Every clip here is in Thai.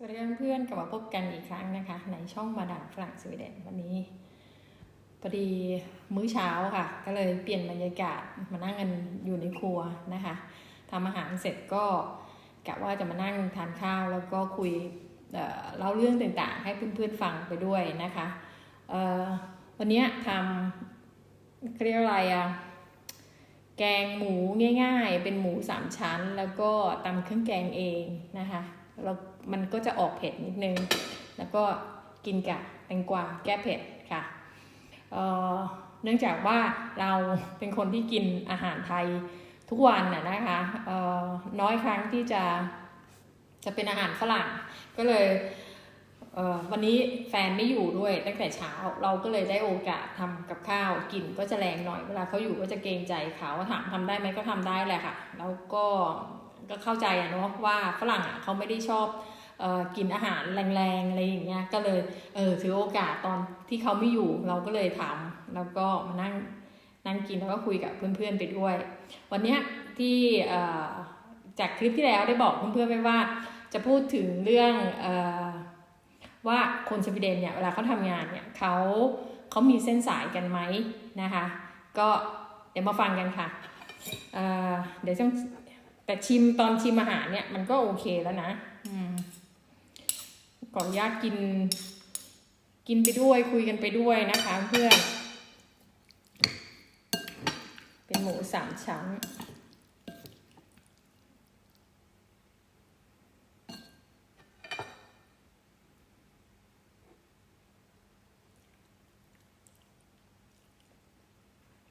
สวัสดีเพื่อนๆกลับมาพบกันอีกครั้งนะคะ ในช่องมาดามฝรั่งสวีเดนวันนี้พอดีมื้อเช้าค่ะ ก็เลยเปลี่ยนบรรยากาศมานั่งกันอยู่ในครัวนะคะทำอาหารเสร็จก็กะว่าจะมานั่งทานข้าวแล้วก็คุยเเล่าเรื่องต่างๆ ให้เพื่อนๆฟังไปด้วยนะคะวันนี้ทำเขาเรียกอะไรอะแกงหมูง่าย ๆ เป็นหมูสามชั้น แล้วก็ตำเครื่องแกงเองนะคะ แล้วมันก็จะออกเผ็ดนิดนึง แล้วก็กินกับแตงกวาแก้เผ็ดค่ะเเนื่องจากว่าเราเป็นคนที่กินอาหารไทยทุกวันน่ะนะคะน้อยครั้งที่จะจะเป็นอาหารฝรั่งก็เลยวันนี้แฟนไม่อยู่ด้วยตั้งแต่เช้าเราก็เลยได้โอกาสทำกับข้าวกินก็จะแรงหน่อยเวลาเขาอยู่ก็จะเกรงใจเขาถามทำได้ไหมก็ทำได้แหละค่ะ แล้วก็ ก็เข้าใจอะเนาะว่าฝรั่งอะเขาไม่ได้ชอบออกินอาหารแรงๆอะไรอย่างเงี้ยก็เลยเออถือโอกาสตอนที่เขาไม่อยู่เราก็เลยทำแล้วก็มานั่งนั่งกินแล้วก็คุยกับเพื่อนๆไปด้วย วันเนี้ยที่จากคลิปที่แล้วได้บอกเพื่อนๆไปว่าจะพูดถึงเรื่องออว่าคนสวีเดนเนี่ยเวลาเขาทำงานเนี่ยเขาเขามีเส้นสายกันไหมนะคะ ก็เดี๋ยวมาฟังกันค่ะเเดี๋ยวต้อง แต่ชิมตอนชิมอาหารเนี่ยมันก็โอเคแล้วนะอืมก่อนญาตกิน กินไปด้วยคุยกันไปด้วยนะคะเพื่อน เป็นหมูสามชั้น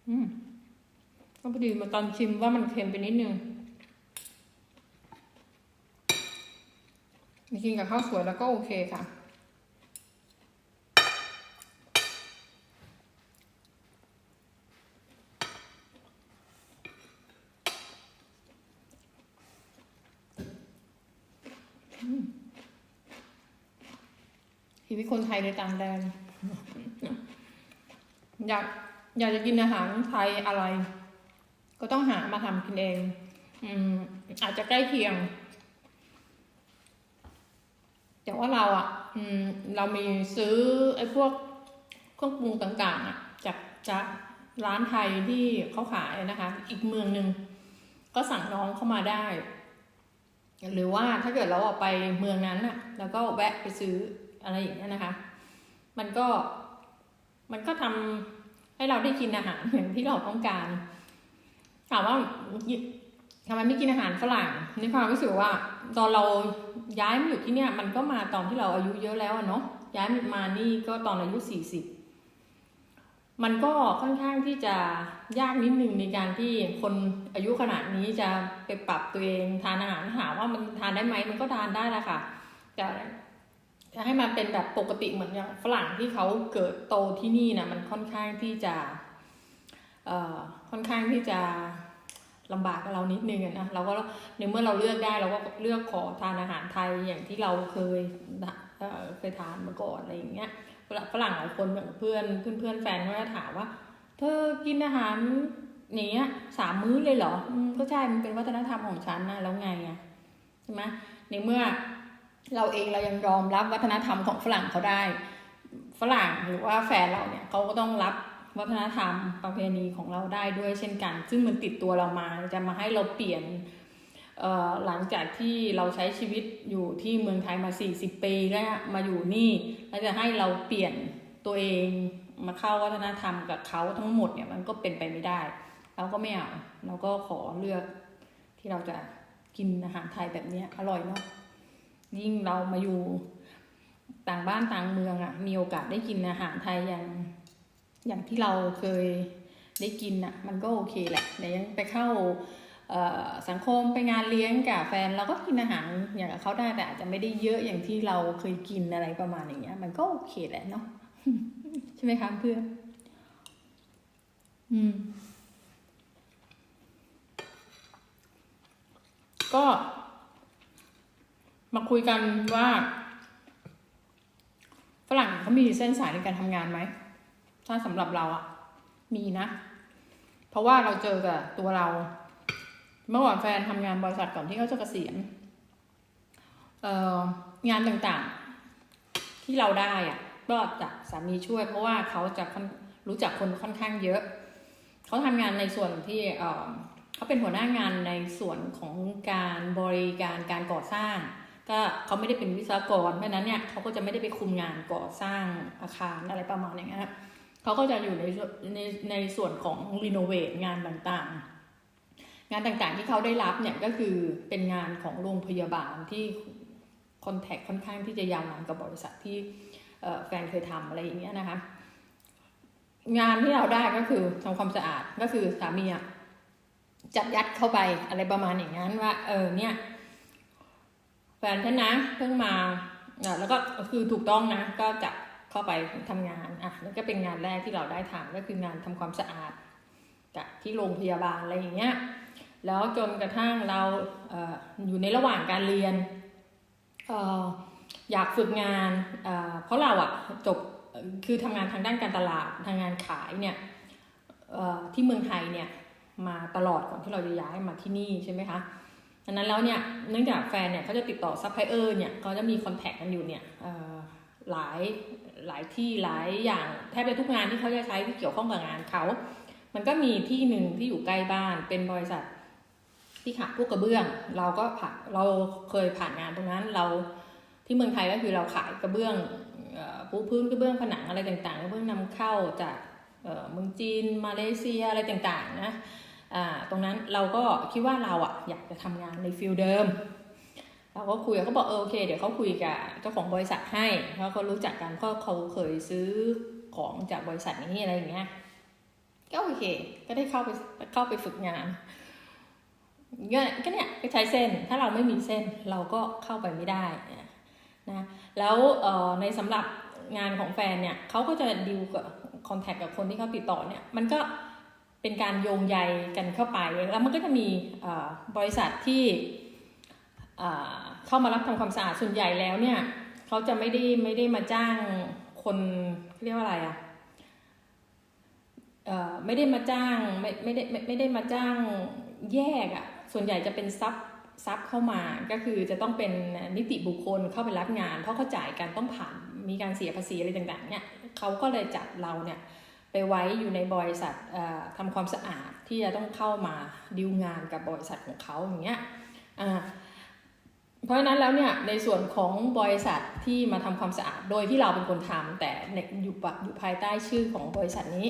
อืมก็พอดีมาตอนชิมว่ามันเค็มไปนิดนึง กินกับข้าวสวยแล้วก็โอเคค่ะ ชีวิตคนไทยในต่างแดน อยากอยากจะกินอาหารไทยอะไร ก็ต้องหามาทำกินเอง อืมอาจจะใกล้เคียง แต่ว่าเราอะอืมเรามีซื้อไอ้พวกเครื่องปรุงต่างๆอะจากจากร้านไทยที่เขาขายนะคะ อีกเมืองหนึ่งก็สั่งน้องเข้ามาได้ หรือว่าถ้าเกิดเราออกไปเมืองนั้นอะแล้วก็แวะไปซื้ออะไรอย่างเงี้ยนะคะ มันก็มันก็ทำให้เราได้กินอาหารอย่างที่เราต้องการถามว่า ทำไมไม่กินอาหารฝรั่งในความรู้สึกว่า ตอนเราย้ายมาอยู่ที่เนี่ย มันก็มาตอนที่เราอายุเยอะแล้วอะเนาะย้ายมานี่ก็ตอนอายุสี่สิบมันก็ค่อนข้างที่จะยากนิดนึงในการที่คนอายุขนาดนี้จะไปปรับตัวเองทานอาหารถามว่ามันทานได้ไหมมันก็ทานได้ละค่ะแต่จะให้มันเป็นแบบปกติเหมือนอย่างฝรั่งที่เขาเกิดโตที่นี่นะมันค่อนข้างที่จะเอ่อค่อนข้างที่จะ ลำบากกับเรานิดนึงอะนะเราก็ในเมื่อเราเลือกได้เราก็เลือกขอทานอาหารไทยอย่างที่เราเคยเคยทานมาก่อนอะไรอย่างเงี้ยฝรั่งหลายคนแบบเพื่อนเพื่อนเพื่อนแฟนก็จะถามว่า เธอกินอาหารอย่างเงี้ยสามมื้อเลยเหรอก็ใช่มันเป็นวัฒนธรรมของฉันนะแล้วไงอะใช่ไหมในเมื่อเราเองเรายังยอมรับวัฒนธรรมของฝรั่งเขาได้ ฝรั่งหรือว่าแฟนเราเนี่ยเขาก็ต้องรับ วัฒนธรรมประเพณีของเราได้ด้วยเช่นกัน ซึ่งมันติดตัวเรามาจะมาให้เราเปลี่ยนหลังจากที่เราใช้ชีวิตอยู่ที่เมืองไทยมา 40 ปีแล้วมาอยู่นี่แล้วจะให้เราเปลี่ยนตัวเองมาเข้าวัฒนธรรมกับเขาทั้งหมดเนี่ยมันก็เป็นไปไม่ได้ เราก็ไม่เอาเราก็ขอเลือกที่เราจะกินอาหารไทยแบบนี้อร่อยเนาะยิ่งเรามาอยู่ต่างบ้านต่างเมืองอะ่ะมีโอกาสได้กินอาหารไทยอย่าง อย่างที่เราเคยได้กินอะ่ะมันก็โอเคแหละแต่ยังไปเข้าสังคมไปงานเลี้ยงกับแฟนเราก็กินอาหารอย่างเขาได้แต่อาจจะไม่ได้เยอะอย่างที่เราเคยกินอะไรประมาณอย่างเงี้ย มันก็โอเคแหละเนาะใช่ไหมคะเพื่อนอืม ก็ มาคุยกันว่า ฝรั่งเขามีเส้นสายในการทำงานไหม ถ้าสำหรับเราอะมีนะ เพราะว่าเราเจอกับตัวเรา เมื่อก่อนแฟนทำงานบริษัทก่อนที่เขาจะเกษียณเอ่องานต่างๆที่เราได้อะก็จากสามีช่วย เพราะว่าเขาจะรู้จักคนค่อนข้างเยอะ เขาทำงานในส่วนที่เอ่อเขาเป็นหัวหน้างานในส่วนของการบริการการก่อสร้าง ก็เขาไม่ได้เป็นวิศวกรเพราะฉะนั้นเนี่ยเขาก็จะไม่ได้ไปคุมงานก่อสร้างอาคารอะไรประมาณอย่างเงี้ย เขาก็จะอยู่ในในในส่วนของรีโนเวทงานต่างๆ งานต่างๆที่เขาได้รับเนี่ยก็คือเป็นงานของโรงพยาบาลที่คอนแทคค่อนข้างที่จะยาวนานกับบริษัทที่แฟนเคยทำอะไรอย่างเงี้ยนะคะ งานที่เราได้ก็คือทำความสะอาดก็คือสามีอะจับยัดเข้าไปอะไรประมาณอย่างนั้นว่า เออเนี่ย แฟนฉันนะเพิ่งมาแล้วก็คือถูกต้องนะ ก็จับ เข้าไปทำงานอะนั่นก็เป็นงานแรกที่เราได้ทำก็คืองานทำความสะอาดกับที่โรงพยาบาลอะไรอย่างเงี้ยแล้วจนกระทั่งเราเอออยู่ในระหว่างการเรียนเอออยากฝึกงานเเพราะเราอะจบคือทำงานทางด้านการตลาดทางงานขายเนี่ยที่เมืองไทยเนี่ยมาตลอดก่อนที่เราจะย้ายมาที่นี่ใช่ไหมคะดังนั้นแล้วเนี่ยเนื่องจากแฟนเนี่ยเขาจะติดต่อซัพพลายเออร์เนี่ยเขาจะมีคอนแทคกันอยู่เนี่ย หลายหลายที่หลายอย่างแทบจะทุกงานที่เขาจะใช้ที่เกี่ยวข้องกับงานเขา มันก็มีที่หนึ่งที่อยู่ใกล้บ้านเป็นบริษัทที่ขายพวกกระเบื้อง เราก็ผ่านเราเคยผ่านงานตรงนั้นเราที่เมืองไทยก็คือเราขายกระเบื้องปูพื้นกระเบื้องผนังอะไรต่างๆกระเบื้องนำเข้าจากเมืองจีนมาเลเซียอะไรต่างๆนะตรงนั้นเราก็คิดว่าเราอะอยากจะทำงานในฟิลเดิม เราก็คุยเขาบอกเออโอเค เดี๋ยวเขาคุยกับเจ้าของบริษัทให้เพราะเขารู้จักกันก็เขาเคยซื้อของจากบริษัทนี้อะไรอย่างเงี้ยก็โอเค ก็ได้เข้าไปเข้าไปฝึกงานก็ก็เนี่ยก็ใช้เส้นถ้าเราไม่มีเส้นเราก็เข้าไปไม่ได้นะแล้วเอ่อในสำหรับงานของแฟนเนี่ยเขาก็จะดิวกับคอนแทคกับคนที่เขาติดต่อเนี่ยมันก็เป็นการโยงใยกันเข้าไป แล้วมันก็จะมีเอ่อบริษัทที่ เข้ามารับทำความสะอาดส่วนใหญ่แล้วเนี่ยเขาจะไม่ได้ไม่ได้มาจ้างคนเรียกว่าอะไรอะเอ่อไม่ได้มาจ้างไม่ไม่ได้ไม่ไม่ได้มาจ้างแยกอะส่วนใหญ่จะเป็นซับซับเข้ามาก็คือจะต้องเป็นนิติบุคคลเข้าไปรับงาน เพราะเขาจ่ายกันต้องผ่านมีการเสียภาษีอะไรต่างๆเนี่ยเขาก็เลยจัดเราเนี่ยไปไว้อยู่ในบริษัทเอ่อทำความสะอาดที่จะต้องเข้ามาดิวงานกับบริษัทของเขาอย่างเงี้ยอ่า เพราะฉะนั้นแล้วเนี่ยในส่วนของบริษัทที่มาทำความสะอาดโดยที่เราเป็นคนทำแต่อยู่อยู่ภายใต้ชื่อของบริษัทนี้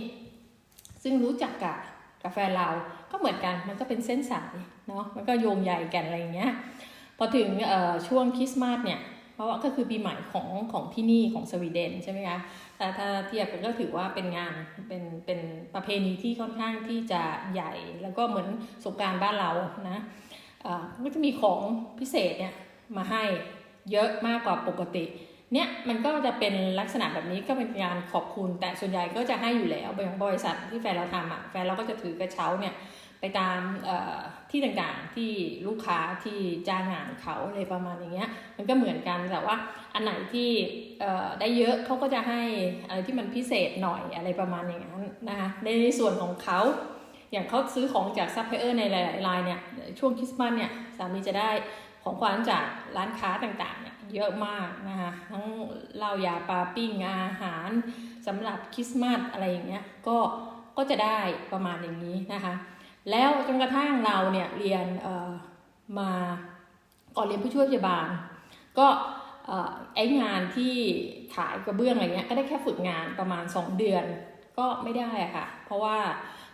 ซึ่งรู้จักกับกาแฟเราก็เหมือนกันมันก็เป็นเส้นสายเนาะมันก็โยงใยกันอะไรอย่างเงี้ยพอถึงช่วงคริสต์มาสเนี่ยเพราะว่าก็คือปีใหม่ของของที่นี่ของสวีเดนใช่ไหมคะถ้าถ้าเทียบกันก็ถือว่าเป็นงานเป็นเป็นประเพณีที่ค่อนข้างที่จะใหญ่ แล้วก็เหมือนสงกรารบ้านเรานะ ก็จะมีของพิเศษเนี่ยมาให้เยอะมากกว่าปกติ เนี่ยมันก็จะเป็นลักษณะแบบนี้ก็เป็นการขอบคุณแต่ส่วนใหญ่ก็จะให้อยู่แล้วอย่างบริษัทที่แฟนเราทำอะแฟนเราก็จะถือกระเช้าเนี่ยไปตามที่ต่างๆที่ลูกค้าที่จ้างงานเขาอะไรประมาณอย่างเงี้ยมันก็เหมือนกันแต่ว่าอันไหนที่ได้เยอะเขาก็จะให้อะไรที่มันพิเศษหน่อยอะไรประมาณอย่างนั้นนะคะในส่วนของเขา อย่างเขาซื้อของจากซัพพลายเออร์ในหลายๆรายเนี่ยช่วงคริสต์มาสเนี่ยสามีจะได้ของขวัญจากร้านค้าต่างๆเนี่ยเยอะมากนะคะทั้งเหล้ายาปลาปิ้งอาหารสำหรับคริสต์มาสอะไรอย่างเงี้ยก็ก็จะได้ประมาณอย่างนี้นะคะแล้วจนกระทั่งเราเนี่ยเรียนเอ่อมาก่อนเรียนผู้ช่วยพยาบาล ก็เอ่อไองานที่ขายกระเบื้องอะไรเงี้ยก็ได้แค่ฝึกงานประมาณ 2 เดือนก็ไม่ได้อะค่ะ เพราะว่า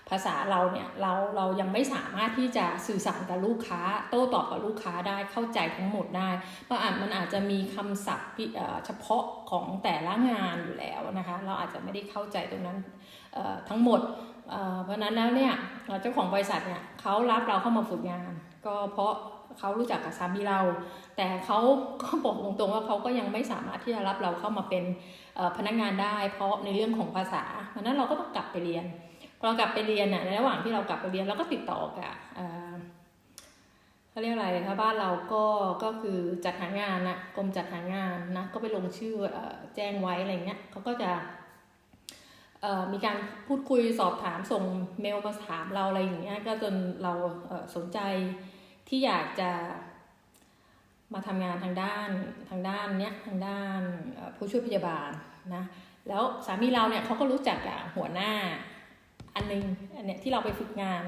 ภาษาเราเนี่ยเราเรายังไม่สามารถที่จะสื่อสารกับลูกค้า โต้ตอบกับลูกค้าได้เข้าใจทั้งหมดได้เพราะอาจมันอาจจะมีคำศัพท์เฉพาะของแต่ละงานอยู่แล้วนะคะ เราอาจจะไม่ได้เข้าใจตรงนั้นทั้งหมดเพราะนั้นแล้วเนี่ยเจ้าของบริษัทเนี่ยเขารับเราเข้ามาฝึกงาน ก็เพราะเขารู้จักกับสามีเรา แต่เขาก็บอกตรงๆว่าเขาก็ยังไม่สามารถที่จะรับเราเข้ามาเป็นพนักงานได้ เพราะในเรื่องของภาษาเพราะนั้นเราก็ต้องกลับไปเรียน อเรากลับไปเรียนน่ะในระหว่างที่เรากลับไปเรียนเราก็ติดต่อกับเขาเรียกอะไรถ้าบ้านเราก็ก็คือจัดหางานนะกรมจัดหางานนะก็ไปลงชื่ออแจ้งไว้อะไรเงี้ยเขาก็จะมีการพูดคุยสอบถามส่งเมลมาถามเราอะไรอย่างเงี้ยก็จนเราเสนใจที่อยากจะมาทำงานทางด้านทางด้านเนี้ยทางด้านผู้ช่วยพยาบาลนะแล้วสามีเราเนี่ยเขาก็รู้จักกับหัวหน้า อันนึงอันเนี้ยที่เราไปฝึกงาน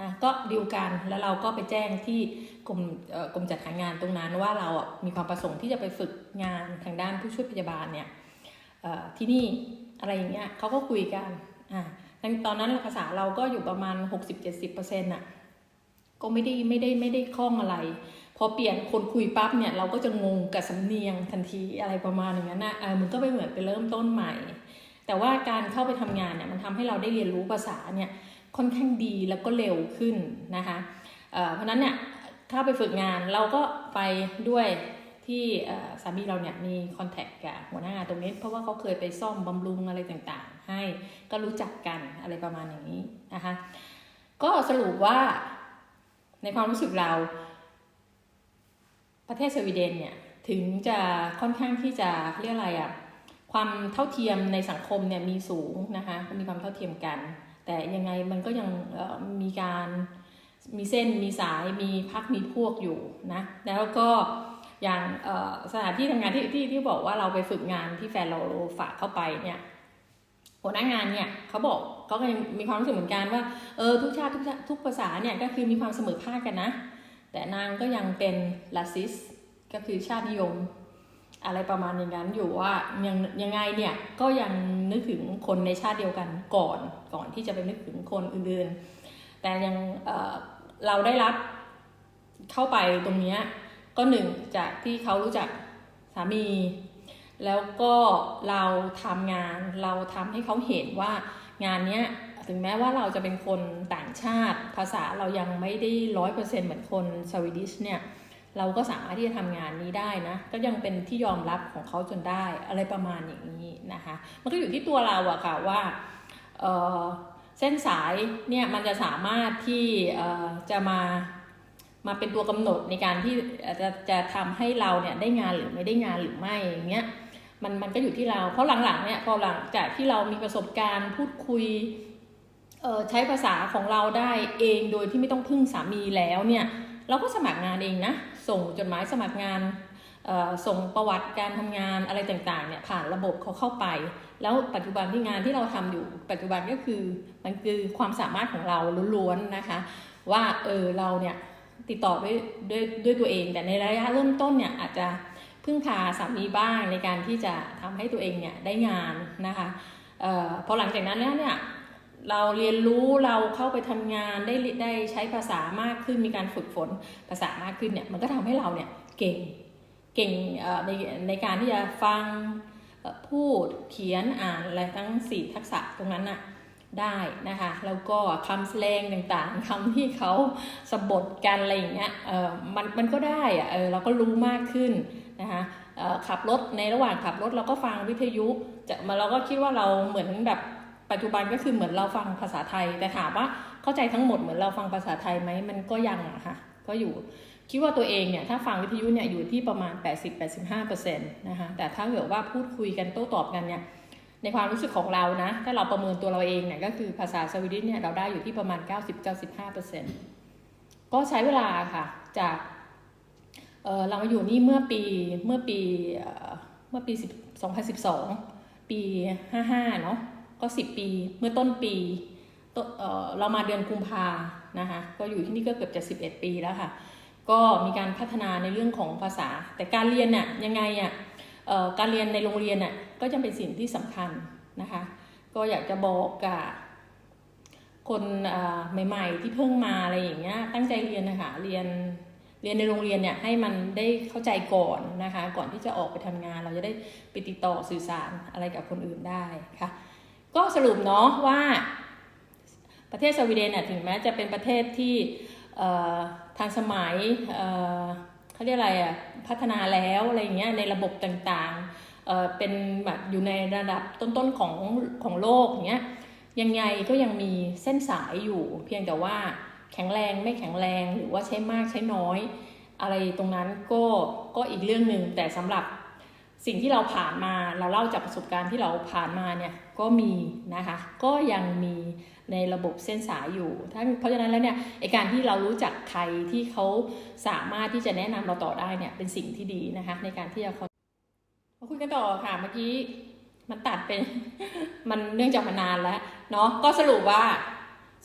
นะก็ดีลกันแล้วเราก็ไปแจ้งที่กรมกรมจัดหางานตรงนั้นว่าเราอะมีความประสงค์ที่จะไปฝึกงานทางด้านผู้ช่วยพยาบาลเนี่ยที่นี่อะไรอย่างเงี้ยเขาก็คุยกันอ่าตอนนั้นภาษาเราก็อยู่ประมาณ 60-70%น่ะก็ไม่ได้ไม่ได้ไม่ได้คล่องอะไร พอเปลี่ยนคนคุยปั๊บเนี่ยเราก็จะงงกับสำเนียงทันทีอะไรประมาณอย่างนั้นนะเออมันก็ไปเหมือนไปเริ่มต้นใหม่ แต่ว่าการเข้าไปทำงานเนี่ยมันทำให้เราได้เรียนรู้ภาษาเนี่ยค่อนข้างดีแล้วก็เร็วขึ้นนะคะเเพราะนั้นเนี่ยเข้าไปฝึกงานเราก็ไปด้วยที่สามีเราเนี่ยมีคอนแทคกับหัวหน้างานตรงนี้ เพราะว่าเขาเคยไปซ่อมบำรุงอะไรต่างๆ ให้ก็รู้จักกันอะไรประมาณอย่างนี้นะคะก็สรุปว่าในความรู้สึกเรา ประเทศสวีเดนเนี่ยถึงจะค่อนข้างที่จะเรียกอะไรอะ ความเท่าเทียมในสังคมเนี่ยมีสูงนะคะมีความเท่าเทียมกัน แต่ยังไงมันก็ยังมีการมีเส้นมีสายมีพักมีพวกอยู่นะแล้วก็อย่างสถานที่ทำงานที่ที่ที่บอกว่าเราไปฝึกงานที่แฟนเราฝากเข้าไปเนี่ยหัวหน้างานเนี่ยเขาบอกเขาก็ยังมีความรู้สึกเหมือนกันว่าเออทุกชาติทุกทุกภาษาเนี่ยก็คือมีความเสมอภาคกันนะ แต่นางก็ยังเป็นลาซิสก็คือชาตินิยม อะไรประมาณอย่างนั้นอยู่ว่ายังยังไงเนี่ยก็ยังนึกถึงคนในชาติเดียวกันก่อนก่อนที่จะไปนึกถึงคนอื่นๆ แต่ยังเเราได้รับเข้าไปตรงเนี้ยก็หนึ่งจากที่เขารู้จักสามี แล้วก็เราทำงานเราทำให้เขาเห็นว่างานเนี้ยถึงแม้ว่าเราจะเป็นคนต่างชาติ ภาษาเรายังไม่ได้ร้อยเปอร์เซ็นต์เหมือนคนสวีดิชเนี่ย เราก็สามารถที่จะทำงานนี้ได้นะ ก็ยังเป็นที่ยอมรับของเขาจนได้อะไรประมาณอย่างนี้นะคะ มันก็อยู่ที่ตัวเราอะค่ะว่าเอ่อเส้นสายเนี่ยมันจะสามารถที่เอ่อจะมามาเป็นตัวกำหนดในการที่จะจะทำให้เราเนี่ยได้งานหรือไม่ได้งานหรือไม่อย่างเงี้ยมันมันก็อยู่ที่เรา เพราะหลังๆเนี่ยพอหลังจากที่เรามีประสบการณ์พูดคุยเอ่อใช้ภาษาของเราได้เองโดยที่ไม่ต้องพึ่งสามีแล้วเนี่ยเราก็สมัครงานเองนะ ส่งจดหมายสมัครงานส่งประวัติการทำงานอะไรต่างๆเนี่ยผ่านระบบเขาเข้าไป แล้วปัจจุบันที่งานที่เราทำอยู่ ปัจจุบันก็คือมันคือความสามารถของเราล้วนๆนะคะ ว่าเออเราเนี่ยติดต่อด้วยด้วยด้วยตัวเอง แต่ในระยะเริ่มต้นเนี่ยอาจจะพึ่งพาสามีบ้างในการที่จะทำให้ตัวเองเนี่ยได้งานนะคะออพอหลังจากนั้นแล้วเนี่ย เราเรียนรู้เราเข้าไปทำงานได้ได้ใช้ภาษามากขึ้นมีการฝึกฝนภาษามากขึ้นเนี่ยมันก็ทำให้เราเนี่ยเก่งเก่งในในการที่จะฟังพูดเขียนอ่านอะไรทั้ง 4 ทักษะตรงนั้นน่ะได้นะคะแล้วก็คำแสลงต่างๆคำที่เขาสะบดกันอะไรอย่างเงี้ยเออมันมันก็ได้อะเออเราก็รู้มากขึ้นนะคะเออขับรถในระหว่างขับรถเราก็ฟังวิทยุจะมาเราก็คิดว่าเราเหมือนแบบ ปัจจุบันก็คือเหมือนเราฟังภาษาไทย แต่ถามว่าเข้าใจทั้งหมดเหมือนเราฟังภาษาไทยไหมมันก็ยังอะค่ะก็อยู่คิดว่าตัวเองเนี่ยถ้าฟังวิทยุเนี่ยอยู่ที่ประมาณ 80-85%นะคะแต่ถ้าเกิดว่าพูดคุยกันโต้ตอบกันเนี่ยในความรู้สึกของเรานะ ถ้าเราประเมินตัวเราเองเนี่ยก็คือภาษาสวีดิชเนี่ยเราได้อยู่ที่ประมาณ 90-95%ก็ใช้เวลาค่ะจากเออเรามาอยู่นี่เมื่อปีเมื่อปีเอ่อเมื่อปี 2012 ปี 55 เนาะ ก็สิบปีเมื่อต้นปีเรามาเดือนกุมภานะคะก็อยู่ที่นี่ก็เกือบจะสิบเอ็ดปีแล้วค่ะ ก็มีการพัฒนาในเรื่องของภาษา แต่การเรียนเนี่ยยังไงอะการเรียนในโรงเรียนน่ะก็จะเป็นสิ่งที่สำคัญนะคะ ก็อยากจะบอกกับคนเอ่ใหม่ ๆ ที่เพิ่งมาอะไรอย่างเงี้ยตั้งใจเรียนนะคะเรียนเรียนในโรงเรียนเนี่ยให้มันได้เข้าใจก่อนนะคะ ก่อนที่จะออกไปทำงาน เราจะได้ไปติดต่อสื่อสารอะไรกับคนอื่นได้ค่ะ ก็สรุปเนาะว่าประเทศสวีเดนเนี่ยถึงแม้จะเป็นประเทศที่ทันสมัยเขาเรียกอะไรอะพัฒนาแล้วอะไรเงี้ยในระบบต่างๆเเป็นแบบอยู่ในระดับต้นๆของของโลกอย่างเงี้ยยังไงก็ยังมีเส้นสายอยู่ เพียงแต่ว่าแข็งแรงไม่แข็งแรงหรือว่าใช้มากใช้น้อย อะไรตรงนั้นก็ก็อีกเรื่องหนึ่งแต่สำหรับ สิ่งที่เราผ่านมาเราเล่าจากประสบการณ์ที่เราผ่านมาเนี่ยก็มีนะคะก็ยังมีในระบบเส้นสายอยู่ถ้าเพราะฉะนั้นแล้วเนี่ยไอการที่เรารู้จักใครที่เขาสามารถที่จะแนะนำเราต่อได้เนี่ยเป็นสิ่งที่ดีนะคะในการที่จะเขามาคุยกันต่อค่ะเมื่อกี้มันตัดเป็นมันเนื่องจากมานานแล้วเนาะก็สรุปว่า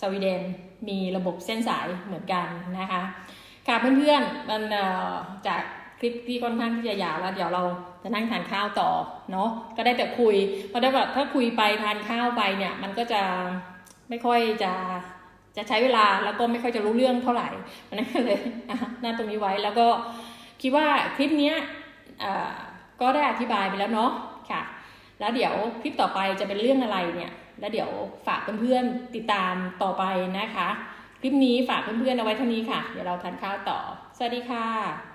สวีเดนมีระบบเส้นสายเหมือนกันนะคะค่ะเพื่อนๆมันเอ่อจาก คลิปที่ค่อนข้างที่จะยาวแล้วเดี๋ยวเราจะนั่งทานข้าวต่อเนาะก็ได้แต่คุยเพราะถ้าแบบถ้าคุยไปทานข้าวไปเนี่ย มันก็จะไม่ค่อยจะจะใช้เวลาแล้วก็ไม่ค่อยจะรู้เรื่องเท่าไหร่นั่นก็เลยอะหน้าตรงนี้ไว้แล้วก็คิดว่าคลิปเนี้ยก็ได้อธิบายไปแล้วเนาะค่ะ แล้วเดี๋ยวคลิปต่อไปจะเป็นเรื่องอะไรเนี่ยแล้วเดี๋ยวฝากเพื่อนๆติดตามต่อไปนะคะ คลิปนี้ฝากเพื่อนๆเอาไว้เท่านี้ค่ะ เดี๋ยวเราทานข้าวต่อ สวัสดีค่ะ